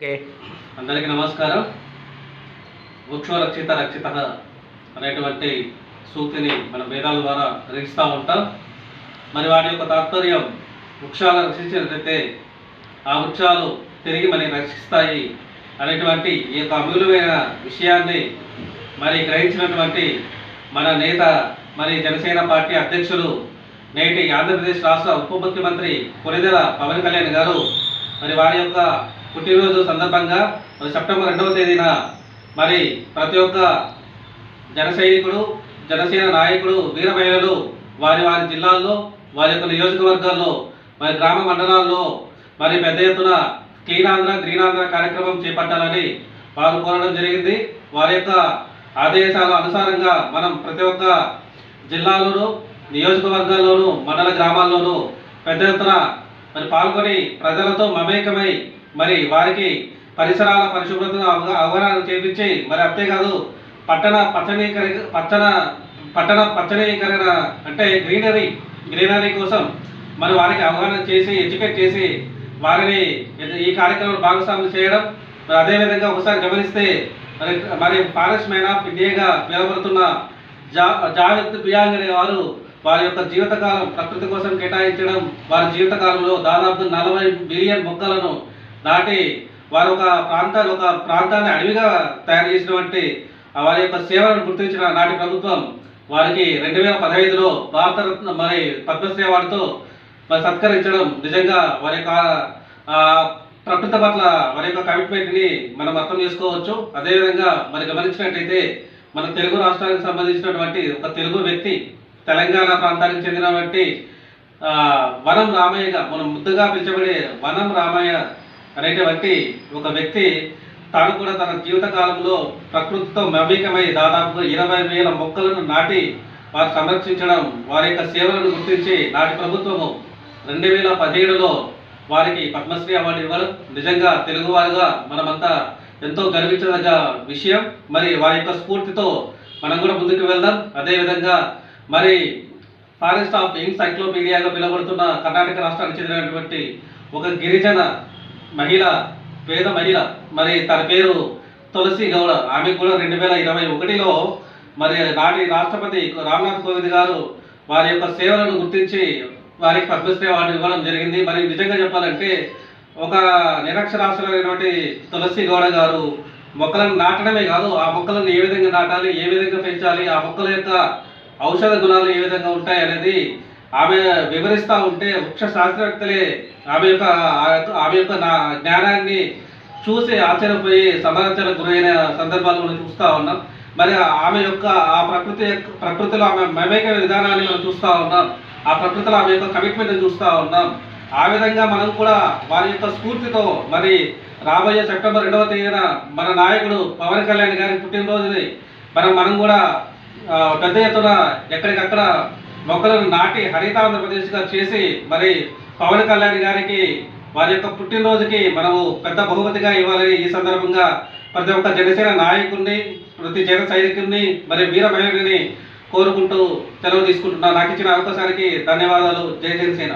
Okay. అందరికీ నమస్కారం. వృక్షో రక్షిత రక్షిత అనేటువంటి సూక్తిని మన వేదాల ద్వారా గ్రహిస్తూ ఉంటాం. మరి వాటి యొక్క తాత్పర్యం వృక్షాలను రక్షించినట్లయితే ఆ వృక్షాలు తిరిగి మనకి రక్షిస్తాయి అనేటువంటి ఈ యొక్క అమూల్యమైన విషయాన్ని మరి గ్రహించినటువంటి మన నేత మరి జనసేన పార్టీ అధ్యక్షులు నేటి ఆంధ్రప్రదేశ్ రాష్ట్ర ఉప ముఖ్యమంత్రి కొనిదెల పవన్ కళ్యాణ్ గారు మరి వారి యొక్క పుట్టినరోజు సందర్భంగా మరి సెప్టెంబర్ రెండవ తేదీన మరి ప్రతి ఒక్క జన సైనికుడు జనసేన నాయకుడు వీర మహిళలు వారి వారి జిల్లాల్లో వారి యొక్క నియోజకవర్గాల్లో మరి గ్రామ మండలాల్లో మరి పెద్ద ఎత్తున క్లీన్ ఆంధ్ర గ్రీన్ ఆంధ్ర కార్యక్రమం చేపట్టాలని వారు కోరడం జరిగింది. వారి యొక్క ఆదేశాల అనుసారంగా మనం ప్రతి ఒక్క జిల్లాలోనూ నియోజకవర్గాల్లోనూ మండల గ్రామాల్లోనూ పెద్ద ఎత్తున మరి పాల్గొని ప్రజలతో మమేకమై మరి వారికి పరిసరాల పరిశుభ్రతను అవగా- అవగాహన చేపించి మరి అంతేకాదు పట్టణ పచ్చనీకరణ పచ్చన పట్టణ పచ్చనీకరణ అంటే గ్రీనరీ గ్రీనరీ కోసం మరి వారికి అవగాహన చేసి ఎడ్యుకేట్ చేసి వారిని ఈ కార్యక్రమంలో భాగస్వాములు చేయడం మరి అదేవిధంగా ఒకసారి గమనిస్తే మరి మరి ఫారెస్ట్ మ్యాన్ ఆఫ్ ఇండియాగా పిలువబడుతున్న జా జావేద్ బియాంగ్ అనే వారు వారి యొక్క జీవితకాలం ప్రకృతి కోసం కేటాయించడం వారి జీవితకాలంలో దాదాపు నలభై బిలియన్ మొక్కలను నాటి వారు ఒక ప్రాంతాన్ని ఒక ప్రాంతాన్ని అడవిగా తయారు చేసినటువంటి వారి యొక్క సేవలను గుర్తించిన నాటి ప్రభుత్వం వారికి రెండు వేల పదహైదులో భారతరత్న మరి పద్మశ్రీ అవార్డుతో మరి సత్కరించడం నిజంగా వారి యొక్క ప్రకృతి పట్ల వారి యొక్క కమిట్మెంట్ని మనం అర్థం చేసుకోవచ్చు. అదేవిధంగా మరి గమనించినట్టయితే మన తెలుగు రాష్ట్రానికి సంబంధించినటువంటి ఒక తెలుగు వ్యక్తి తెలంగాణ ప్రాంతానికి చెందినటువంటి వనం రామయ్యగా మనం ముద్దుగా పిలిచబడే వనం రామయ్య అనేటువంటి ఒక వ్యక్తి తాను కూడా తన జీవితకాలంలో ప్రకృతితో మమేకమై దాదాపుగా ఇరవై వేల మొక్కలను నాటి వారు సంరక్షించడం వారి యొక్క సేవలను గుర్తించి నాటి ప్రభుత్వము రెండు వేల పదిహేడులో వారికి పద్మశ్రీ అవార్డు ఇవ్వడం నిజంగా తెలుగువారుగా మనమంతా ఎంతో గర్వించదగ్గ విషయం. మరి వారి యొక్క స్ఫూర్తితో మనం కూడా ముందుకు వెళ్దాం. అదేవిధంగా మరి ఫారెస్ట్ ఆఫ్ ఎన్సైక్లోపీడియాగా పిలువబడుతున్న కర్ణాటక రాష్ట్రానికి చెందినటువంటి ఒక గిరిజన మహిళ పేద మహిళ మరి తన పేరు తులసి గౌడ. ఆమె కూడా రెండు వేల ఇరవై ఒకటిలో మరి నాటి రాష్ట్రపతి రామ్నాథ్ కోవింద్ గారు వారి యొక్క సేవలను గుర్తించి వారికి పద్మశ్రీ అవార్డు ఇవ్వడం జరిగింది. మరి నిజంగా చెప్పాలంటే ఒక నిరక్షరాశులైనటువంటి తులసి గౌడ గారు మొక్కలను నాటడమే కాదు ఆ మొక్కలను ఏ విధంగా నాటాలి ఏ విధంగా పెంచాలి ఆ మొక్కల యొక్క ఔషధ గుణాలు ఏ విధంగా ఉంటాయి అనేది ఆమె వివరిస్తూ ఉంటే వృక్ష శాస్త్రవేత్తలే ఆమె యొక్క ఆమె యొక్క నా- జ్ఞానాన్ని చూసి ఆశ్చర్యపోయి సమాచారం గురైన సందర్భాలు మనం చూస్తూ ఉన్నాం. మరి ఆమె యొక్క ఆ ప్రకృతి యొక్క- ప్రకృతిలో ఆమె మమేక విధానాన్ని మనం చూస్తూ ఉన్నాం. ఆ ప్రకృతిలో ఆమె యొక్క కమిట్మెంట్ చూస్తూ ఉన్నాం. ఆ విధంగా మనం కూడా వారి యొక్క స్ఫూర్తితో మరి రాబోయే సెప్టెంబర్ రెండవ తేదీన మన నాయకుడు పవన్ కళ్యాణ్ గారి పుట్టినరోజుని మనం మనం కూడా పెద్ద ఎత్తున ఎక్కడికక్కడ మొక్కలను నాటి హరితాంధ్రప్రదేశ్గా చేసి మరి పవన్ కళ్యాణ్ గారికి వారి యొక్క పుట్టినరోజుకి మనము పెద్ద బహుమతిగా ఇవ్వాలని ఈ సందర్భంగా ప్రతి ఒక్క జనసేన నాయకుడిని ప్రతి జన సైనికుడిని మరి వీర మహిళని కోరుకుంటూ సెలవు తీసుకుంటున్నా. నాకు ఇచ్చిన అవకాశానికి ధన్యవాదాలు. జై జనసేన.